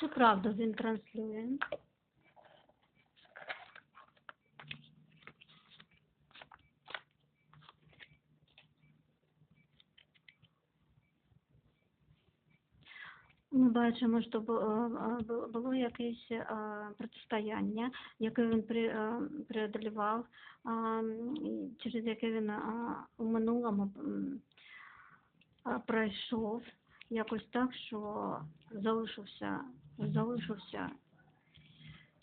Чи правду він транслює? Ми бачимо, що е, е, було якесь е, протистояння, яке він преодолівав, через яке він у минулому пройшов якось так, що залишився, залишився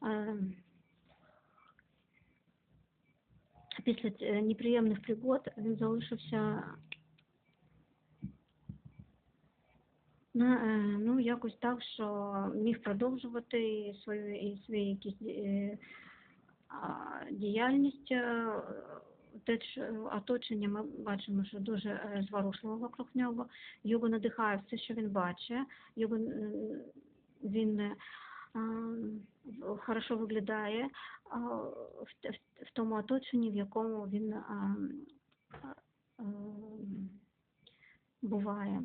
е, після неприємних пригод він залишився на, е, ну, якось так, що міг продовжувати свою і свої якісь е, діяльність. е, Те, оточення ми бачимо, що дуже е, зворушливо вокруг нього. Його надихає все, що він бачить. Його, е, він хорошо виглядає в, тому оточенні, в якому він буває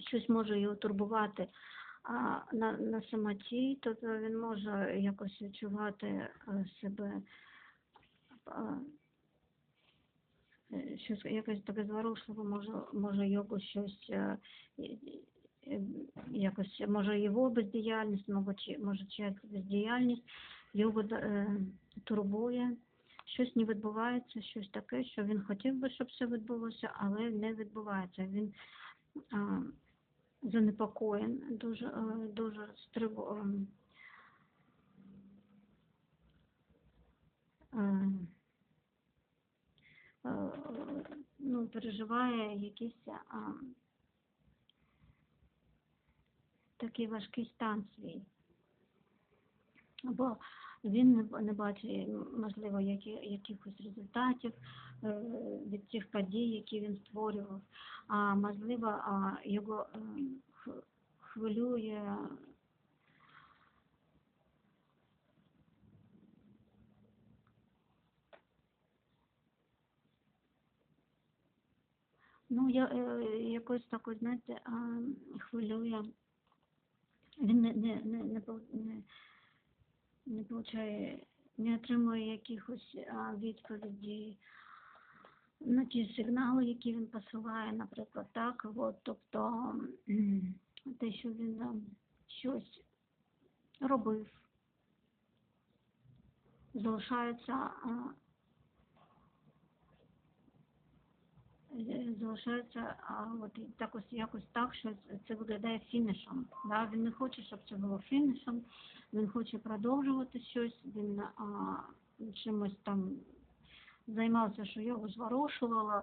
щось може його турбувати на, на самоті, тобто він може якось відчувати себе щось якось таке зворушливе, може, може його щось якось, може його бездіяльність, може, чи- може чиясь бездіяльність, його е, турбує. Щось не відбувається, щось таке, що він хотів би, щоб все відбулося, але не відбувається. Він а, занепокоєн, дуже, е, дуже стривожений. Ну, переживає якийсь а, такий важкий стан свій. Бо він не, бачить, можливо, які, якихось результатів е, від цих подій, які він створював, а можливо, а, його е, хвилює Ну, я е, якось так, знаєте, хвилює. Він не, не, не, не, не, не получає, не отримує якихось а, відповідей на ті сигнали, які він посилає, наприклад, так, от, тобто те, що він щось робив, залишається а, е, залишається а, от, і якось так, що це виглядає фінішем. Да? Він не хоче, щоб це було фінішем, він хоче продовжувати щось, він а, чимось там займався, що його зворушувало.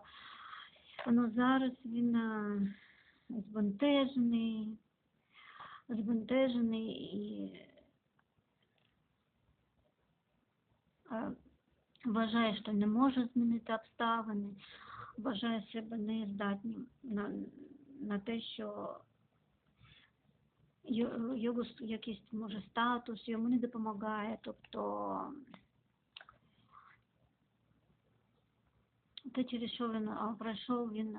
Ну, зараз він а, збентежений, збентежений і а, вважає, що не може змінити обставини, вважає себе нездатним на, на те, що його якийсь може статус йому не допомагає, тобто те, через що він пройшов, він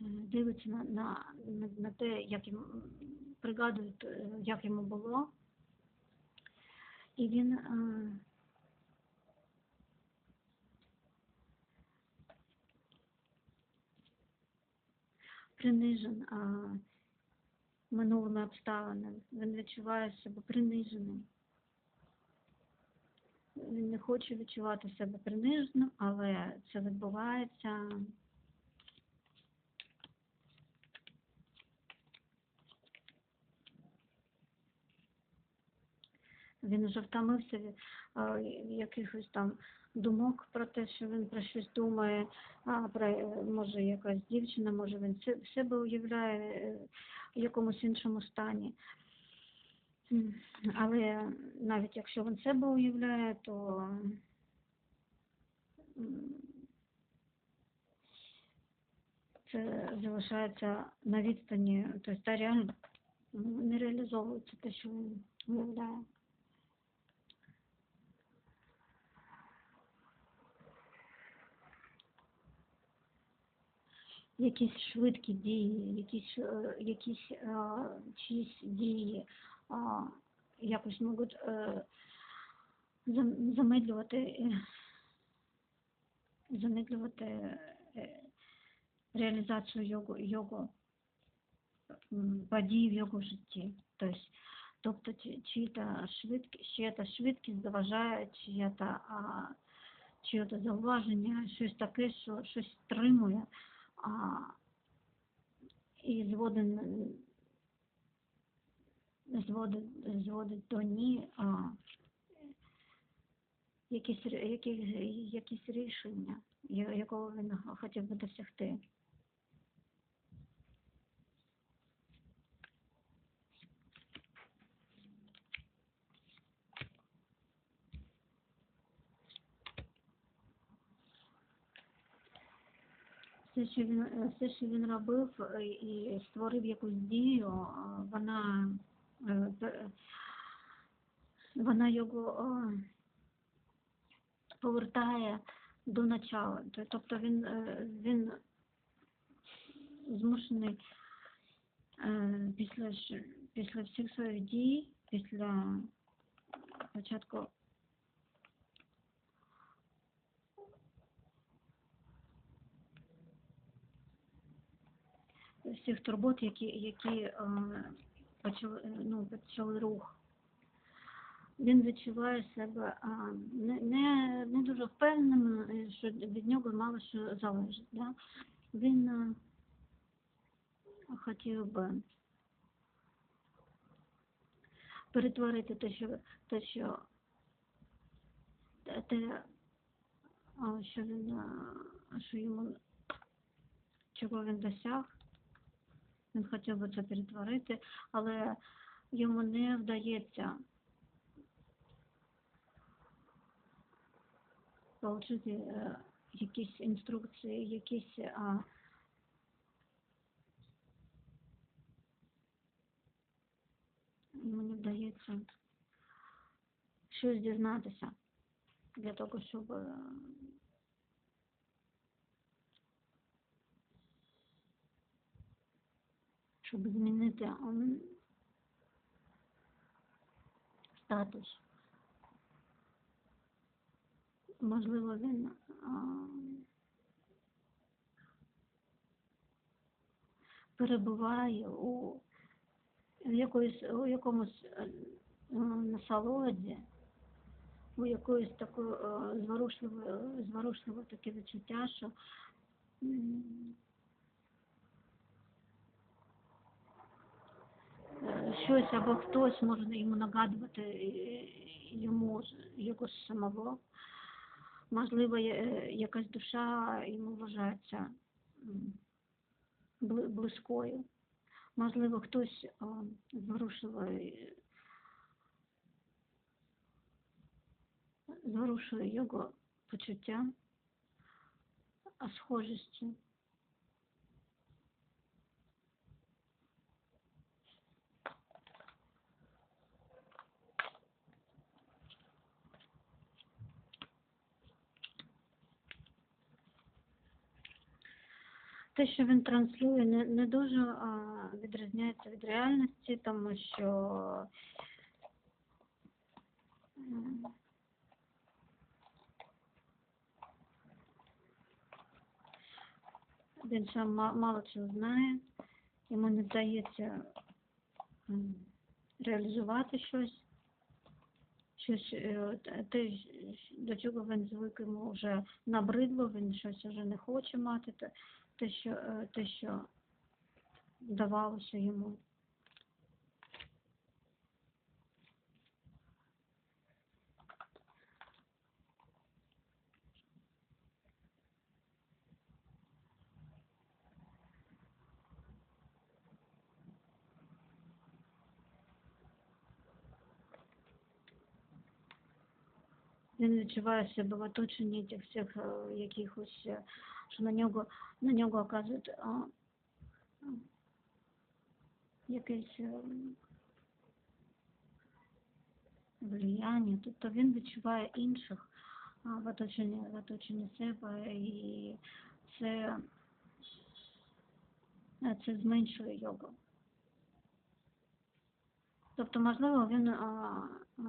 дивиться на, на, на, те, як йому пригадує, е, як йому було, і він а, принижен а, минулими обставинами. Він відчуває себе приниженим. Він не хоче відчувати себе приниженим, але це відбувається. Він вже втомився від якихось там думок про те, що він про щось думає, а, про е, може якась дівчина, може він се- себе уявляє е, в якомусь іншому стані. Але навіть якщо він себе уявляє, то це залишається на відстані, тобто та реально не реалізовується те, що він уявляє. Якісь швидкі дії, якісь, е, якісь е, чиїсь дії якось можуть е, зам- замедлювати, замедлювати реалізацію його, його подій в його житті. Тобто, тобто чи- чиїта швидкість, чия-то швидкість заважає, чия-то, чиє-то зауваження, щось таке, що щось стримує а, і зводить, зводить, зводить до ні а, якісь, якісь, якісь рішення, якого він хотів би досягти. Все, що він, е, все, що він робив е, і створив якусь дію, е, вона, вона його повертає до начала. Тобто він, він змушений після, після всіх своїх дій, після початку всіх турбот, які, які е, почали, ну, почали рух. Він відчуває себе не, не, не дуже впевненим, що від нього мало що залежить. Да? Він е, хотів би перетворити те, що, те, що, те, те, що він, е, що йому, чого він досяг, він хотів би це перетворити, але йому не вдається. Отримати е, якісь інструкції, якісь а, йому не вдається щось дізнатися для того, щоб щоб змінити статус. Можливо, він а, перебуває у, в якоїсь, у якомусь е, е, насолоді, у якоїсь такої е, зворушливої, зворушливе таке відчуття, що м, е, щось або хтось може йому нагадувати е, йому ж самого. Можливо, е, якась душа йому вважається близькою. Можливо, хтось е, зворушує, зворушує його почуття, а схожості. Те, що він транслює, не, не дуже а, відрізняється від реальності, тому що він сам ма- мало чого знає, йому не вдається реалізувати щось, щось е, те- те, до чого він звик, йому вже набридло, він щось вже не хоче мати, те, що, е, те, що давалося йому. Він відчуває себе в оточенні тих всіх е, якихось, е, що на нього, на нього оказують а, якесь е, влияння. Тобто він відчуває інших а, в оточенні, в оточенні себе і це це зменшує його. Тобто, можливо, він а, а,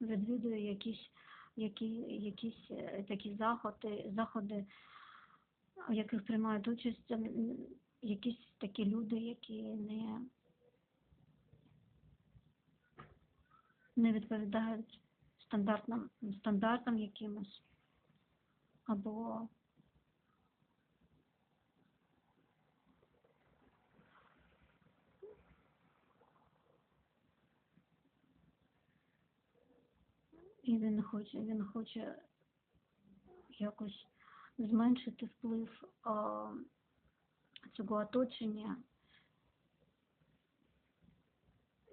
відвідує якісь, які, якісь е, такі заходи, заходи, в яких приймають участь якісь такі люди, які не, не відповідають стандартам, стандартам якимось або і він хоче, він хоче якось зменшити вплив а, цього оточення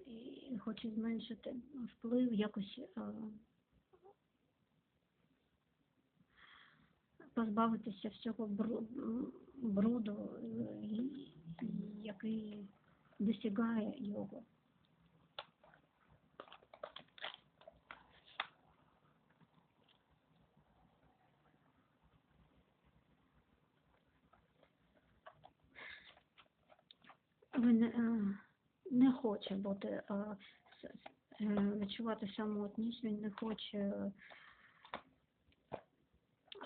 і хоче зменшити вплив якось а, позбавитися всього бру- бруду, е, який досягає його. Він е, не хоче бути е, відчувати самотність, він не хоче, е,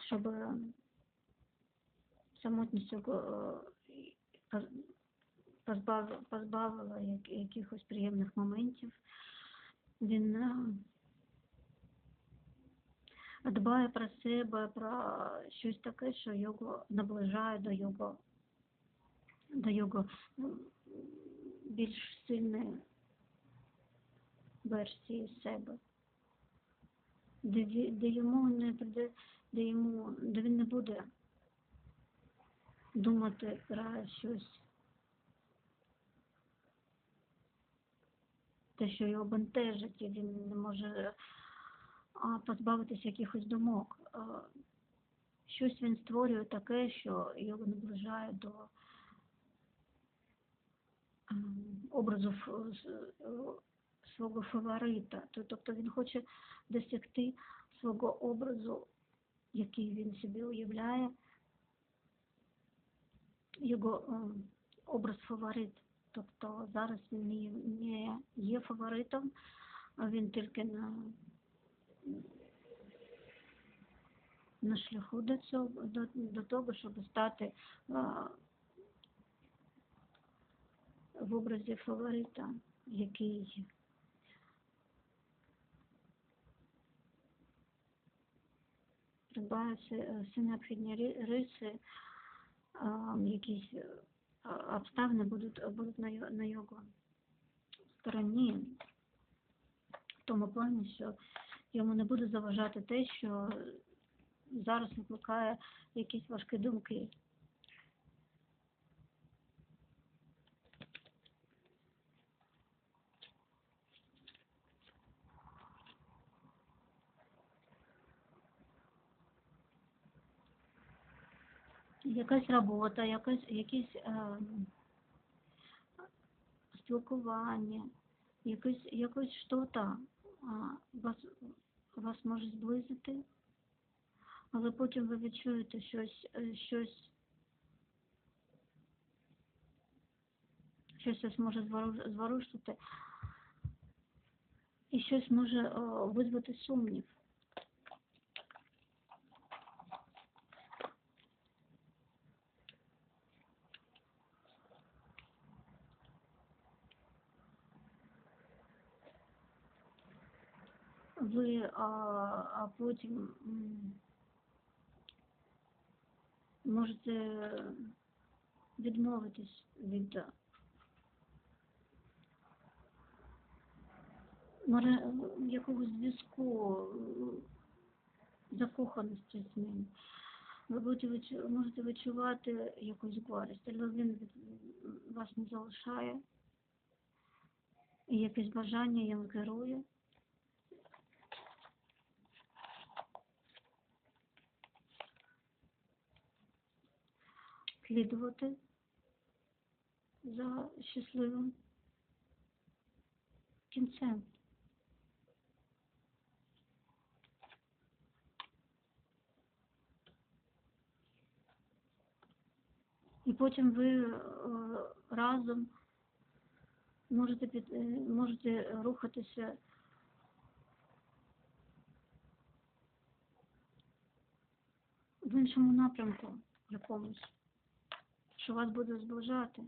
щоб самотність позбавила якихось приємних моментів. Він дбає про себе, про щось таке, що його наближає до його до його більш сильної версії себе, де, де йому не прийде, де йому, де він не буде думати про щось, те, що його бентежить, і він не може позбавитися якихось думок. Щось він створює таке, що його наближає до образу с- е, свого фаворита. Тобто він хоче досягти свого образу, який він собі уявляє, його ем, образ фаворит. Тобто зараз він не, є фаворитом, він тільки на, на шляху до цього, до, до того, щоб стати в образі фаворита, який придбає е, всі необхідні риси, якісь е, обставини будуть, будуть на його стороні, в тому плані, що йому не буде заважати те, що зараз викликає якісь важкі думки. Якась робота, якась, якісь ем, спілкування, якось, якось що-то вас, вас може зблизити, але потім ви відчуєте щось, е, щось, щось вас може звору- зворушити, і щось може визвати сумнів. ви, а, потім можете відмовитись від е, якогось зв'язку, закоханості з ним. Ви будете можете відчувати якусь горість, але він вас не залишає. І якесь бажання їм керує. Слідувати за щасливим кінцем. І потім ви е, разом можете, під, е, можете рухатися в іншому напрямку якомусь, що вас буде зближати.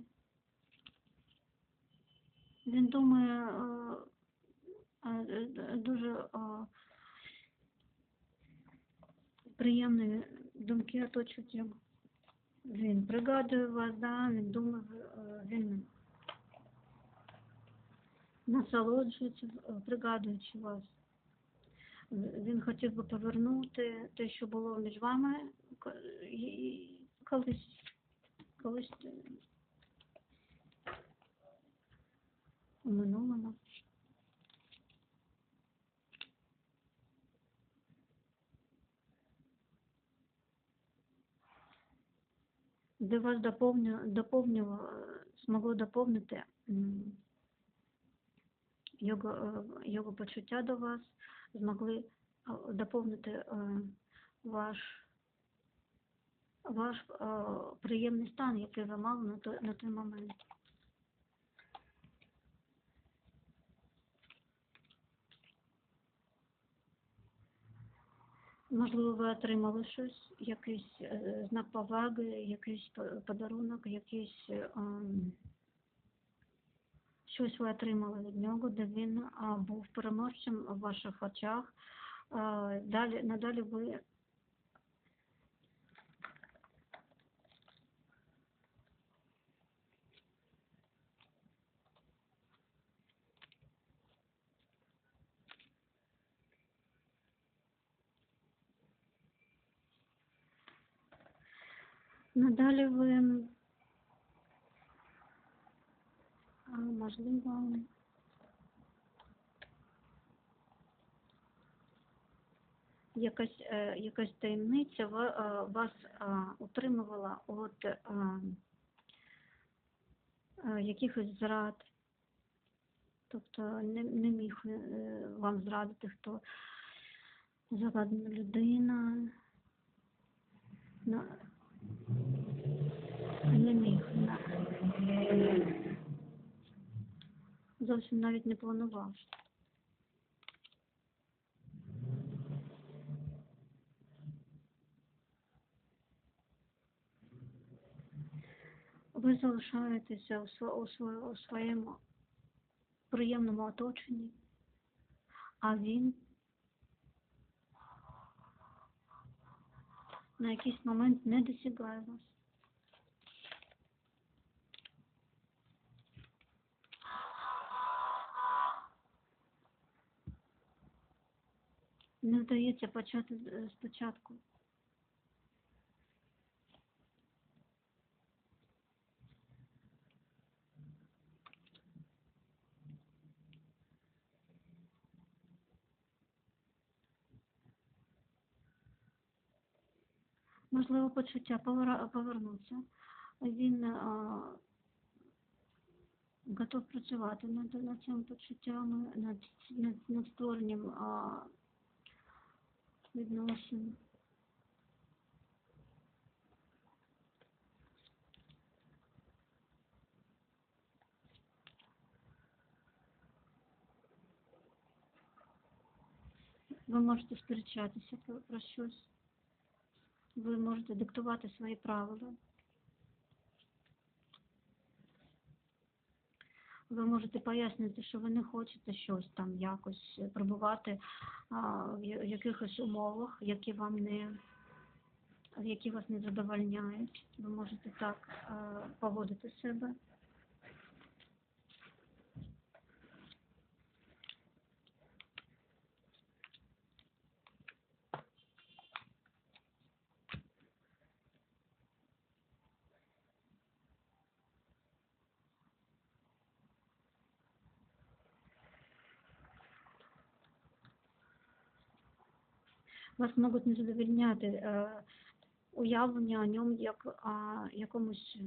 Він думає е, е, е, дуже приємні думки оточують його. Він пригадує вас, да, він думає, він насолоджується, пригадуючи вас. Він хотів би повернути те, що було між вами колись, колись у минулому. Де вас доповню, доповню, змогло доповнити його, е, його почуття до вас, змогли е, доповнити е, ваш, ваш е, приємний стан, який ви мали на той, на той момент. Можливо, ви отримали щось, якийсь е, знак поваги, якийсь по- подарунок, якийсь е, ем, щось ви отримали від нього, де він був переможцем в ваших очах. А, далі, надалі ви надалі ви а, можливо якась, е, якась таємниця е, вас е, утримувала від якихось зрад. Тобто не, не міг вам зрадити, хто завадна людина. Не міг. Зовсім навіть не планував. Ви залишаєтеся у, сво- у, сво- у своєму приємному оточенні, а він на якийсь момент не досягає вас. Не вдається почати е, спочатку. Можливо, почуття повернуться. Він а, готов працювати над, над цими почуттями, над, над, над створенням а, відносин. Ви можете сперечатися про щось. Ви можете диктувати свої правила. Ви можете пояснити, що ви не хочете щось там якось пробувати а, в якихось умовах, які вам не які вас не задовольняють. Ви можете так а, поводити себе. Вас можуть не задовольняти е, уявлення о ньому як а, якомусь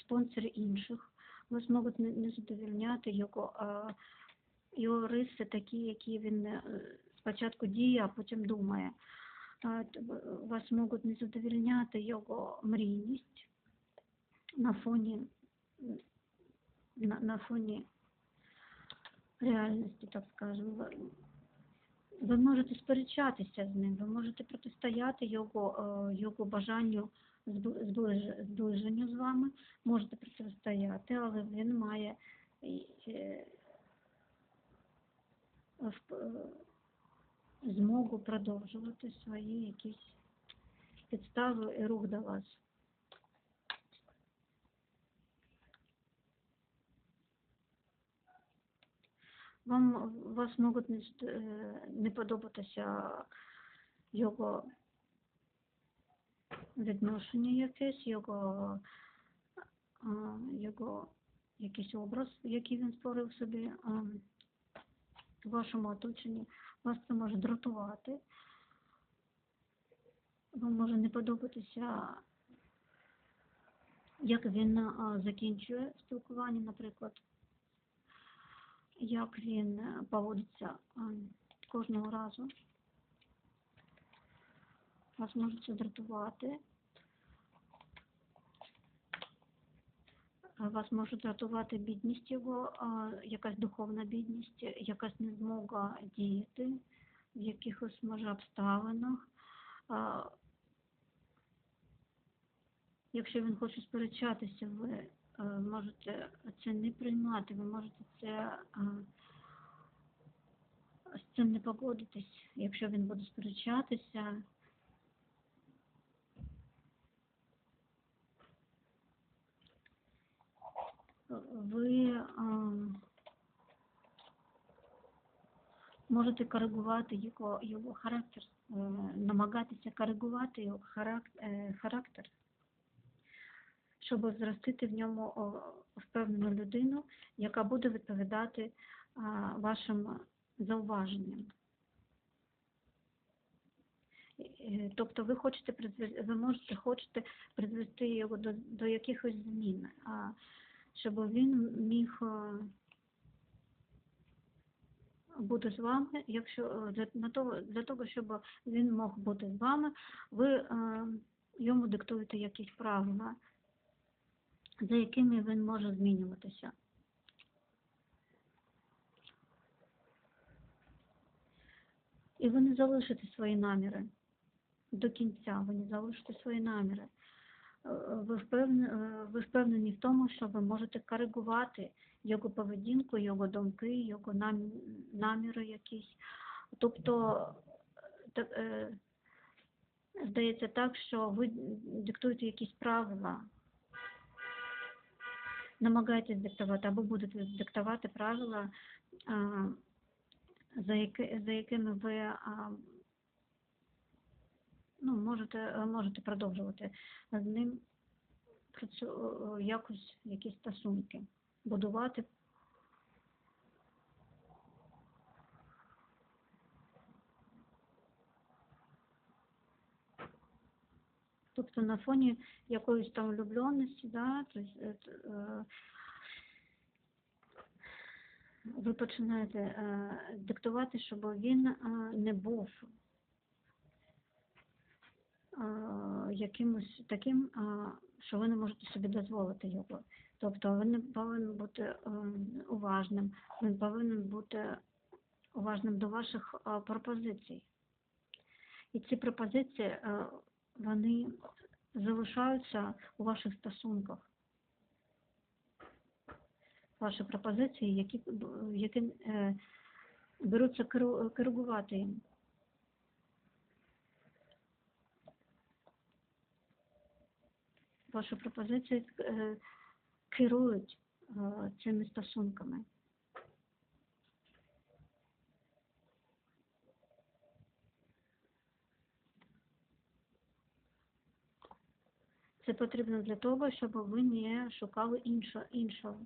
спонсорі інших. Вас можуть не, задовольняти його, його риси такі, які він е, спочатку діє, а потім думає. Вас можуть не задовольняти його мрійність, на фоні на, на фоні реальності, так скажемо. Ви- можете сперечатися з ним, ви можете протистояти його, е, його бажанню зб- зближ- зближенню з вами, можете протистояти, але він має е, е, змогу продовжувати свої якісь підстави і рух до вас. Вам вас можуть не, е, не подобатися його відношення якесь, його, його якийсь образ, який він створив собі в вашому оточенні. Вас це може дратувати. Вам може не подобатися, як він закінчує спілкування, наприклад як він е, поводиться кожного разу. Вас може це дратувати. Вас може дратувати бідність його, якась духовна бідність, якась незмога діяти в якихось може обставинах. Якщо він хоче сперечатися, ви е, можете це не приймати, ви можете це е, з цим не погодитись, якщо він буде сперечатися. Ви е, можете коригувати його, його характер, е, намагатися коригувати його характер щоб зростити в ньому впевнену людину, яка буде відповідати вашим зауваженням. Тобто ви хочете ви можете хочете призвести його до, до якихось змін, а щоб він міг бути з вами, якщо для, того, для того, щоб він мог бути з вами, ви е, йому диктуєте якісь правила за якими він може змінюватися. І ви не залишите свої наміри до кінця, ви не залишите свої наміри. Е, Ви впевнені, ви впевнені в тому, що ви можете коригувати його поведінку, його думки, його наміри якісь. Тобто, е, здається так, що ви диктуєте якісь правила, намагаєтесь диктувати або будете диктувати правила, за, яки, за якими ви ну, можете, можете продовжувати з ним якось якісь стосунки, будувати. Тобто на фоні якоїсь там влюбленості, да, то есть, е, ви починаєте е, диктувати, щоб він не був якимось таким, що ви не можете собі дозволити його. Тобто він повинен бути уважним, він повинен бути уважним до ваших пропозицій. І ці пропозиції, вони залишаються у ваших стосунках. Ваші пропозиції, які, які е, беруться коригувати їм. Ваші пропозиції е, керують е, цими стосунками. Це потрібно для того, щоб ви не шукали іншого.